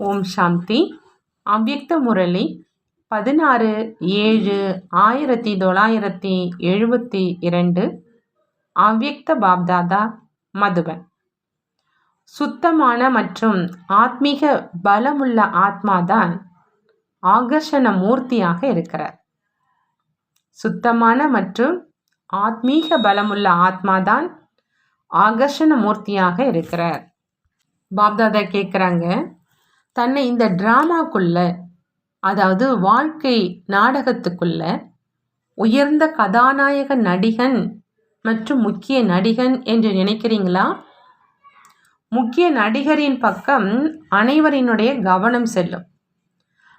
ஓம் சாந்தி. அவ்யக்த முரளி பதினாறு ஏழு ஆயிரத்தி தொள்ளாயிரத்தி எழுபத்தி இரண்டு. அவ்யக்த பாப்தாதா மதுபன். சுத்தமான மற்றும் ஆத்மீக பலமுள்ள ஆத்மாதான் ஆகர்ஷண மூர்த்தியாக இருக்கிறார். சுத்தமான மற்றும் ஆத்மீக பலமுள்ள ஆத்மாதான் ஆகர்ஷண மூர்த்தியாக இருக்கிறார். பாப்தாதா கேட்குறாங்க தன்னை இந்த ட்ராமாக்குள்ள அதாவது வாழ்க்கை நாடகத்துக்குள்ள உயர்ந்த கதாநாயக நடிகன் மற்றும் முக்கிய நடிகன் என்று நினைக்கிறீங்களா? முக்கிய நடிகரின் பக்கம் அனைவரினுடைய கவனம் செல்லும்.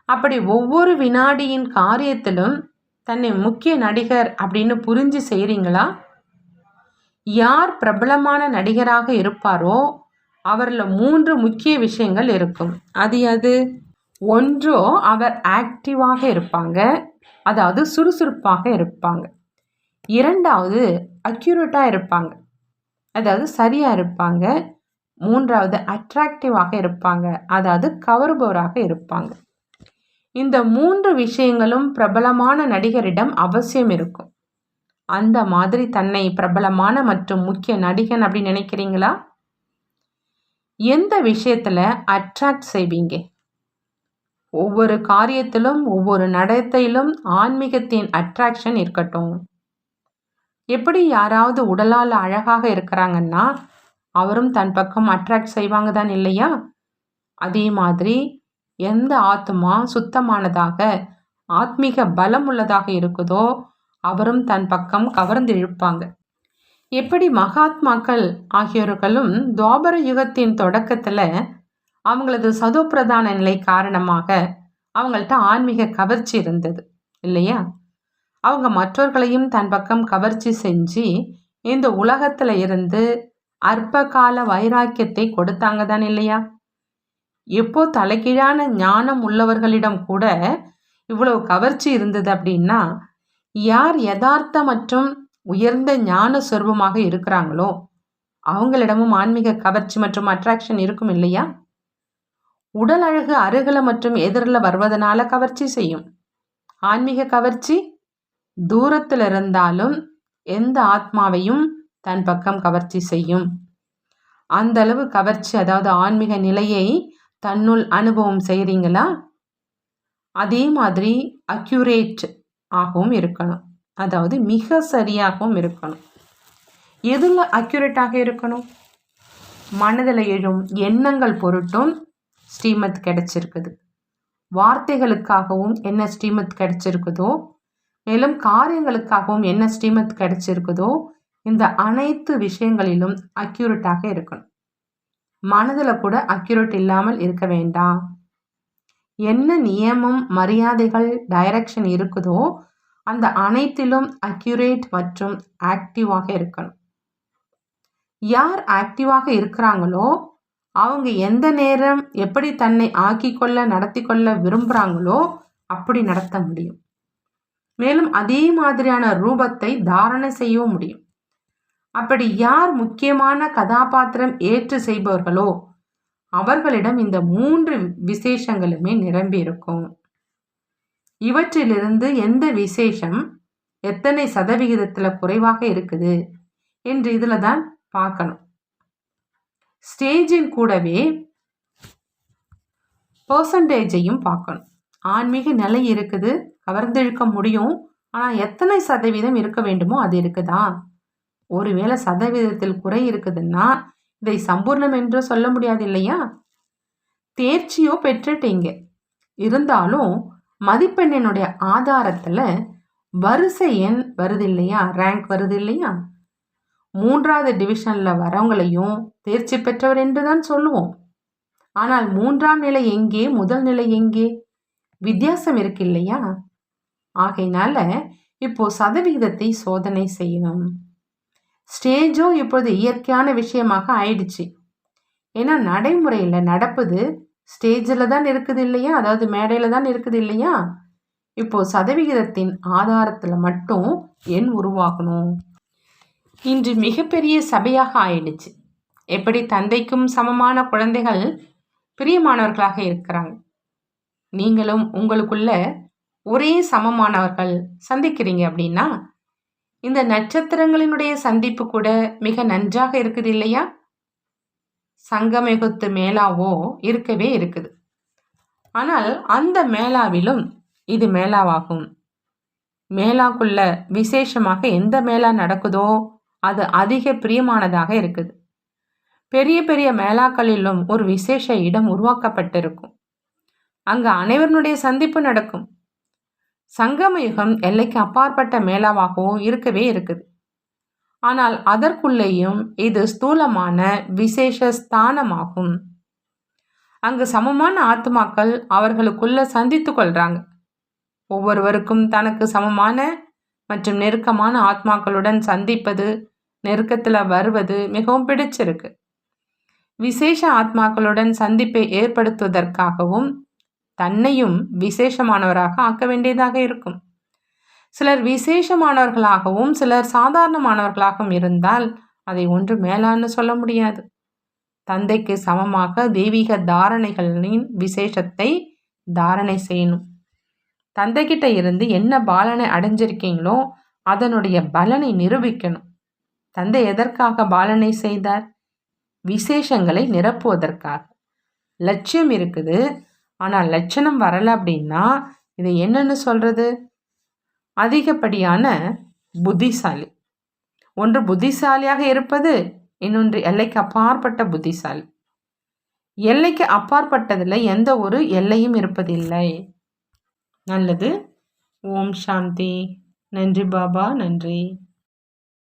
அப்படி ஒவ்வொரு வினாடியின் காரியத்திலும் தன்னை முக்கிய நடிகர் அப்படின்னு புரிஞ்சு செய்கிறீங்களா யார் பிரபலமான நடிகராக இருப்பாரோ அவரில் மூன்று முக்கிய விஷயங்கள் இருக்கும். அது அது ஒன்றோ அவர் ஆக்டிவாக இருப்பாங்க. அதாவது சுறுசுறுப்பாக இருப்பாங்க. இரண்டாவது அக்யூரேட்டாக இருப்பாங்க. அதாவது சரியாக இருப்பாங்க. மூன்றாவது அட்ராக்டிவாக இருப்பாங்க. அதாவது கவருபவராக இருப்பாங்க. இந்த மூன்று விஷயங்களும் பிரபலமான நடிகரிடம் அவசியம் இருக்கும். அந்த மாதிரி தன்னை பிரபலமான மற்றும் முக்கிய நடிகன் அப்படின்னு நினைக்கிறீங்களா? எந்த விஷயத்தில் அட்ராக்ட் செய்வீங்க? ஒவ்வொரு காரியத்திலும் ஒவ்வொரு நடத்தையிலும் ஆன்மீகத்தின் அட்ராக்ஷன் இருக்கட்டும். எப்படி யாராவது உடலால் அழகாக இருக்கிறாங்கன்னா அவரும் தன் பக்கம் அட்ராக்ட் செய்வாங்க தான் இல்லையா? அதே மாதிரி எந்த ஆத்மா சுத்தமானதாக ஆத்மீக பலம் உள்ளதாக இருக்குதோ அவரும் தன் பக்கம் கவர்ந்து இழுப்பாங்க. எப்படி மகாத்மாக்கள் ஆகியோர்களும் துவாபர யுகத்தின் தொடக்கத்தில் அவங்களது சதோப்பிரதான நிலை காரணமாக அவங்கள்ட்ட ஆன்மீக கவர்ச்சி இருந்தது இல்லையா? அவங்க மற்றவர்களையும் தன் பக்கம் கவர்ச்சி செஞ்சு இந்த உலகத்தில் இருந்து அற்ப கால வைராக்கியத்தை கொடுத்தாங்க தான் இல்லையா? எப்போ தலைகீழான ஞானம் உள்ளவர்களிடம் கூட இவ்வளவு கவர்ச்சி இருந்தது அப்படின்னா யார் யதார்த்த மற்றும் உயர்ந்த ஞான சொர்பமாக இருக்கிறாங்களோ? அவங்களிடமும் ஆன்மீக கவர்ச்சி மற்றும் அட்ராக்ஷன் இருக்கும் இல்லையா? உடல் அழகு அருகில மற்றும் எதிரில் வருவதனால கவர்ச்சி செய்யும். ஆன்மீக கவர்ச்சி தூரத்தில் இருந்தாலும் எந்த ஆத்மாவையும் தன் பக்கம் கவர்ச்சி செய்யும். அந்த அளவு கவர்ச்சி அதாவது ஆன்மீக நிலையை தன்னுள் அனுபவம் செய்கிறீங்களா அதே மாதிரி அக்யூரேட் ஆகவும் இருக்கணும். அதாவது மிக சரியாகவும் இருக்கணும். எதில் அக்யூரேட்டாக இருக்கணும்? மனதில் எழும் எண்ணங்கள் பொருட்டும் ஸ்ரீமத் கிடைச்சிருக்குது. வார்த்தைகளுக்காகவும் என்ன ஸ்ரீமத் கிடைச்சிருக்குதோ மேலும் காரியங்களுக்காகவும் என்ன ஸ்ரீமத் கிடைச்சிருக்குதோ இந்த அனைத்து விஷயங்களிலும் அக்யூரேட்டாக இருக்கணும். மனதில் கூட அக்யூரேட் இல்லாமல் இருக்க வேண்டாம். என்ன நியமம் மரியாதைகள் டைரக்ஷன் இருக்குதோ அந்த அனைத்திலும் அக்யூரேட் மற்றும் ஆக்டிவாக இருக்கணும். யார் ஆக்டிவாக இருக்கிறாங்களோ அவங்க எந்த நேரம் எப்படி தன்னை ஆக்கிக்கொள்ள நடத்தி கொள்ள விரும்புகிறாங்களோ அப்படி நடத்த முடியும். மேலும் அதே மாதிரியான ரூபத்தை தாரணை செய்யவும் முடியும். அப்படி யார் முக்கியமான கதாபாத்திரம் ஏற்று செய்பவர்களோ அவர்களிடம் இந்த மூன்று விசேஷங்களுமே நிரம்பி இருக்கும் இவற்றிலிருந்து எந்த விசேஷம் எத்தனை சதவிகிதத்தில் குறைவாக இருக்குது என்று இதில் தான் பார்க்கணும். ஸ்டேஜின் கூடவே பர்சன்டேஜையும் பார்க்கணும். ஆன்மீக நிலை இருக்குது கவர்ந்தெழுக்க முடியும் ஆனால் எத்தனை சதவீதம் இருக்க வேண்டுமோ அது இருக்குதா? ஒருவேளை சதவீதத்தில் குறை இருக்குதுன்னா இதை சம்பூர்ணம் என்று சொல்ல முடியாது இல்லையா? தேர்ச்சியோ பெற்றுட்டீங்க. இருந்தாலும் மதிப்பெண்ணினுடைய ஆதாரத்தில் வரிசை எண் வருது இல்லையா ரேங்க் வருது இல்லையா மூன்றாவது டிவிஷனில் வரவங்களையும் தேர்ச்சி பெற்றவர் என்று தான் சொல்லுவோம். ஆனால் மூன்றாம் நிலை எங்கே? முதல் நிலை எங்கே? வித்தியாசம் இருக்கு இல்லையா ஆகையினால இப்போ சதவிகிதத்தை சோதனை செய்யணும். ஸ்டேஜும் இப்போது இயற்கையான விஷயமாக ஆயிடுச்சு. ஏன்னா நடைமுறையில் நடப்பது ஸ்டேஜில் தான் இருக்குது இல்லையா? அதாவது மேடையில் தான் இருக்குது இல்லையா? இப்போது சதவிகிதத்தின் ஆதாரத்தில் மட்டும் எண் உருவாகணும் இன்று மிகப்பெரிய சபையாக ஆயிடுச்சு. எப்படி தந்தைக்கும் சமமான குழந்தைகள் பிரியமானவர்களாக இருக்கிறாங்க? நீங்களும் உங்களுக்குள்ள ஒரே சமமானவர்கள் சந்திக்கிறீங்க அப்படின்னா இந்த நட்சத்திரங்களினுடைய சந்திப்பு கூட மிக நன்றாக இருக்குது இல்லையா? சங்கமிகுத்து மேளாவோ இருக்கவே இருக்குது. ஆனால் அந்த மேளாவிலும் இது மேளாவாகும் மேளாக்குள்ள விசேஷமாக எந்த மேளா நடக்குதோ அது அதிக பிரியமானதாக இருக்குது. பெரிய பெரிய மேளாக்களிலும் ஒரு விசேஷ இடம் உருவாக்கப்பட்டிருக்கும். அங்கு அனைவருடைய சந்திப்பு நடக்கும். சங்கம யுகம் எல்லைக்கு அப்பாற்பட்ட மேளாவாகவோ இருக்கவே இருக்குது. ஆனால் அதற்குள்ளேயும் இது ஸ்தூலமான விசேஷ ஸ்தானமாகும். அங்கு சமமான ஆத்மாக்கள் அவர்களுக்குள்ள சந்தித்து கொள்றாங்க. ஒவ்வொருவருக்கும் தனக்கு சமமான மற்றும் நெருக்கமான ஆத்மாக்களுடன் சந்திப்பது நெருக்கத்தில் வருவது மிகவும் பிடிச்சிருக்கு. விசேஷ ஆத்மாக்களுடன் சந்திப்பை ஏற்படுத்துவதற்காகவும் தன்னையும் விசேஷமானவராக ஆக்க வேண்டியதாக இருக்கும். சிலர் விசேஷமானவர்களாகவும் சிலர் சாதாரணமானவர்களாகவும் இருந்தால் அதை ஒன்று மேலான்னு சொல்ல முடியாது. தந்தைக்கு சமமாக தெய்வீக தாரணைகளின் விசேஷத்தை தாரணை செய்யணும். தந்தைக்கிட்ட இருந்து என்ன பாலனை அடைஞ்சிருக்கீங்களோ அதனுடைய பலனை நிரூபிக்கணும். தந்தை எதற்காக பாலனை செய்தார்? விசேஷங்களை நிரப்புவதற்காக. லட்சியம் இருக்குது. ஆனால் லட்சணம் வரலை அப்படின்னா இதை என்னன்னு சொல்கிறது அதிகப்படியான புத்திசாலி. ஒன்று புத்திசாலியாக இருப்பது இன்னொன்று எல்லைக்கு அப்பாற்பட்ட புத்திசாலி. எல்லைக்கு அப்பாற்பட்டதில் எந்த ஒரு எல்லையும் இருப்பதில்லை. நல்லது. ஓம் சாந்தி. நன்றி பாபா நன்றி.